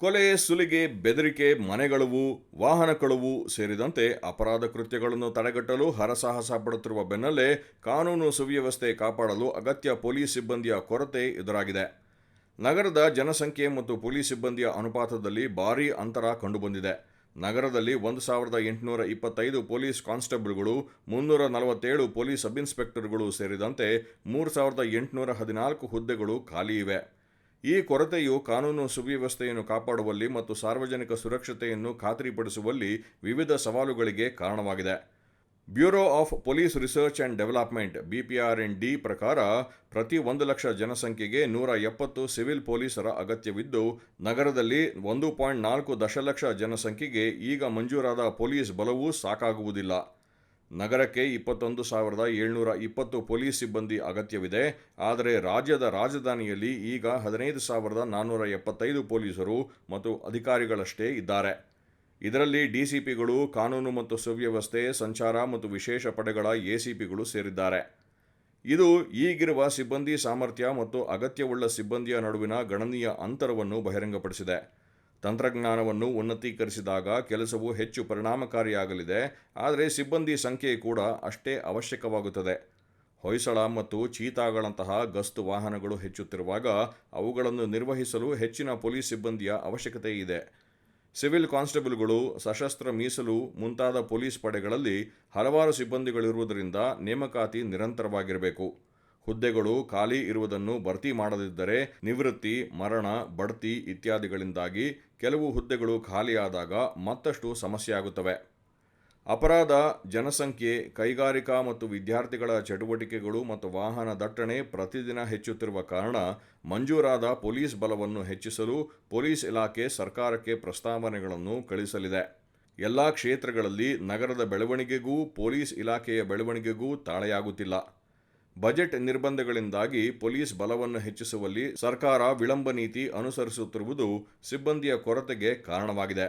ಕೊಲೆ, ಸುಲಿಗೆ, ಬೆದರಿಕೆ, ಮನೆಗಳವು, ವಾಹನ ಕಳುವು ಸೇರಿದಂತೆ ಅಪರಾಧ ಕೃತ್ಯಗಳನ್ನು ತಡೆಗಟ್ಟಲು ಹರಸಾಹಸ ಪಡುತ್ತಿರುವ ಬೆನ್ನಲ್ಲೇ ಕಾನೂನು ಸುವ್ಯವಸ್ಥೆ ಕಾಪಾಡಲು ಅಗತ್ಯ ಪೊಲೀಸ್ ಸಿಬ್ಬಂದಿಯ ಕೊರತೆ ಎದುರಾಗಿದೆ. ನಗರದ ಜನಸಂಖ್ಯೆ ಮತ್ತು ಪೊಲೀಸ್ ಸಿಬ್ಬಂದಿಯ ಅನುಪಾತದಲ್ಲಿ ಭಾರೀ ಅಂತರ ಕಂಡುಬಂದಿದೆ. ನಗರದಲ್ಲಿ ಒಂದು ಸಾವಿರದ ಎಂಟುನೂರ ಇಪ್ಪತ್ತೈದು ಪೊಲೀಸ್ ಕಾನ್ಸ್ಟೇಬಲ್ಗಳು, ಮುನ್ನೂರ ನಲವತ್ತೇಳು ಪೊಲೀಸ್ ಸಬ್ಇನ್ಸ್ಪೆಕ್ಟರ್ಗಳು ಸೇರಿದಂತೆ ಮೂರು ಸಾವಿರದ ಎಂಟುನೂರ ಹದಿನಾಲ್ಕು ಹುದ್ದೆಗಳು ಖಾಲಿ ಇವೆ. ಈ ಕೊರತೆಯು ಕಾನೂನು ಸುವ್ಯವಸ್ಥೆಯನ್ನು ಕಾಪಾಡುವಲ್ಲಿ ಮತ್ತು ಸಾರ್ವಜನಿಕ ಸುರಕ್ಷತೆಯನ್ನು ಖಾತ್ರಿಪಡಿಸುವಲ್ಲಿ ವಿವಿಧ ಸವಾಲುಗಳಿಗೆ ಕಾರಣವಾಗಿದೆ. Bureau of police research and development BPR N D ಪ್ರಕಾರ ಪ್ರತಿ ಒಂದು ಲಕ್ಷ ಜನಸಂಖ್ಯೆಗೆ ನೂರ ಎಪ್ಪತ್ತು ಸಿವಿಲ್ ಪೊಲೀಸರ ಅಗತ್ಯವಿದ್ದು, ನಗರದಲ್ಲಿ ಒಂದು ಪಾಯಿಂಟ್ ನಾಲ್ಕು ದಶಲಕ್ಷ ಜನಸಂಖ್ಯೆಗೆ ಈಗ ಮಂಜೂರಾದ ಪೊಲೀಸ್ ಬಲವೂ ಸಾಕಾಗುವುದಿಲ್ಲ. ನಗರಕ್ಕೆ ಇಪ್ಪತ್ತೊಂದು ಸಾವಿರದ ಏಳ್ನೂರ ಇಪ್ಪತ್ತು ಪೊಲೀಸ್ ಸಿಬ್ಬಂದಿ ಅಗತ್ಯವಿದೆ. ಆದರೆ ರಾಜ್ಯದ ರಾಜಧಾನಿಯಲ್ಲಿ ಈಗ ಹದಿನೈದು ಸಾವಿರದ ನಾನ್ನೂರ ಎಪ್ಪತ್ತೈದು ಪೊಲೀಸರು ಮತ್ತು ಅಧಿಕಾರಿಗಳಷ್ಟೇ ಇದ್ದಾರೆ. ಇದರಲ್ಲಿ ಡಿಸಿಪಿಗಳು, ಕಾನೂನು ಮತ್ತು ಸುವ್ಯವಸ್ಥೆ, ಸಂಚಾರ ಮತ್ತು ವಿಶೇಷ ಪಡೆಗಳ ಎಸಿಪಿಗಳು ಸೇರಿದ್ದಾರೆ. ಇದು ಈಗಿರುವ ಸಿಬ್ಬಂದಿ ಸಾಮರ್ಥ್ಯ ಮತ್ತು ಅಗತ್ಯವುಳ್ಳ ಸಿಬ್ಬಂದಿಯ ನಡುವಿನ ಗಣನೀಯ ಅಂತರವನ್ನು ಬಹಿರಂಗಪಡಿಸಿದೆ. ತಂತ್ರಜ್ಞಾನವನ್ನು ಉನ್ನತೀಕರಿಸಿದಾಗ ಕೆಲಸವು ಹೆಚ್ಚು ಪರಿಣಾಮಕಾರಿಯಾಗಲಿದೆ, ಆದರೆ ಸಿಬ್ಬಂದಿ ಸಂಖ್ಯೆ ಕೂಡ ಅಷ್ಟೇ ಅವಶ್ಯಕವಾಗುತ್ತದೆ. ಹೊಯ್ಸಳ ಮತ್ತು ಚೀತಾಗಳಂತಹ ಗಸ್ತು ವಾಹನಗಳು ಹೆಚ್ಚುತ್ತಿರುವಾಗ ಅವುಗಳನ್ನು ನಿರ್ವಹಿಸಲು ಹೆಚ್ಚಿನ ಪೊಲೀಸ್ ಸಿಬ್ಬಂದಿಯ ಅವಶ್ಯಕತೆ ಇದೆ. ಸಿವಿಲ್ ಕಾನ್ಸ್ಟೇಬಲ್ಗಳು ಸಶಸ್ತ್ರ ಮೀಸಲು ಮುಂತಾದ ಪೊಲೀಸ್ ಪಡೆಗಳಲ್ಲಿ ಹಲವಾರು ಸಿಬ್ಬಂದಿಗಳಿರುವುದರಿಂದ ನೇಮಕಾತಿ ನಿರಂತರವಾಗಿರಬೇಕು. ಹುದ್ದೆಗಳು ಖಾಲಿ ಇರುವುದನ್ನು ಭರ್ತಿ ಮಾಡದಿದ್ದರೆ ನಿವೃತ್ತಿ, ಮರಣ, ಬಡ್ತಿ ಇತ್ಯಾದಿಗಳಿಂದಾಗಿ ಕೆಲವು ಹುದ್ದೆಗಳು ಖಾಲಿಯಾದಾಗ ಮತ್ತಷ್ಟು ಸಮಸ್ಯೆಯಾಗುತ್ತವೆ. ಅಪರಾಧ, ಜನಸಂಖ್ಯೆ, ಕೈಗಾರಿಕಾ ಮತ್ತು ವಿದ್ಯಾರ್ಥಿಗಳ ಚಟುವಟಿಕೆಗಳು ಮತ್ತು ವಾಹನ ದಟ್ಟಣೆ ಪ್ರತಿದಿನ ಹೆಚ್ಚುತ್ತಿರುವ ಕಾರಣ ಮಂಜೂರಾದ ಪೊಲೀಸ್ ಬಲವನ್ನು ಹೆಚ್ಚಿಸಲು ಪೊಲೀಸ್ ಇಲಾಖೆ ಸರ್ಕಾರಕ್ಕೆ ಪ್ರಸ್ತಾವನೆಗಳನ್ನು ಕಳಿಸಲಿದೆ. ಎಲ್ಲ ಕ್ಷೇತ್ರಗಳಲ್ಲಿ ನಗರದ ಬೆಳವಣಿಗೆಗೂ ಪೊಲೀಸ್ ಇಲಾಖೆಯ ಬೆಳವಣಿಗೆಗೂ ತಾಳೆಯಾಗುತ್ತಿಲ್ಲ. ಬಜೆಟ್ ನಿರ್ಬಂಧಗಳಿಂದಾಗಿ ಪೊಲೀಸ್ ಬಲವನ್ನು ಹೆಚ್ಚಿಸುವಲ್ಲಿ ಸರ್ಕಾರ ವಿಳಂಬ ನೀತಿ ಅನುಸರಿಸುತ್ತಿರುವುದು ಸಿಬ್ಬಂದಿಯ ಕೊರತೆಗೆ ಕಾರಣವಾಗಿದೆ.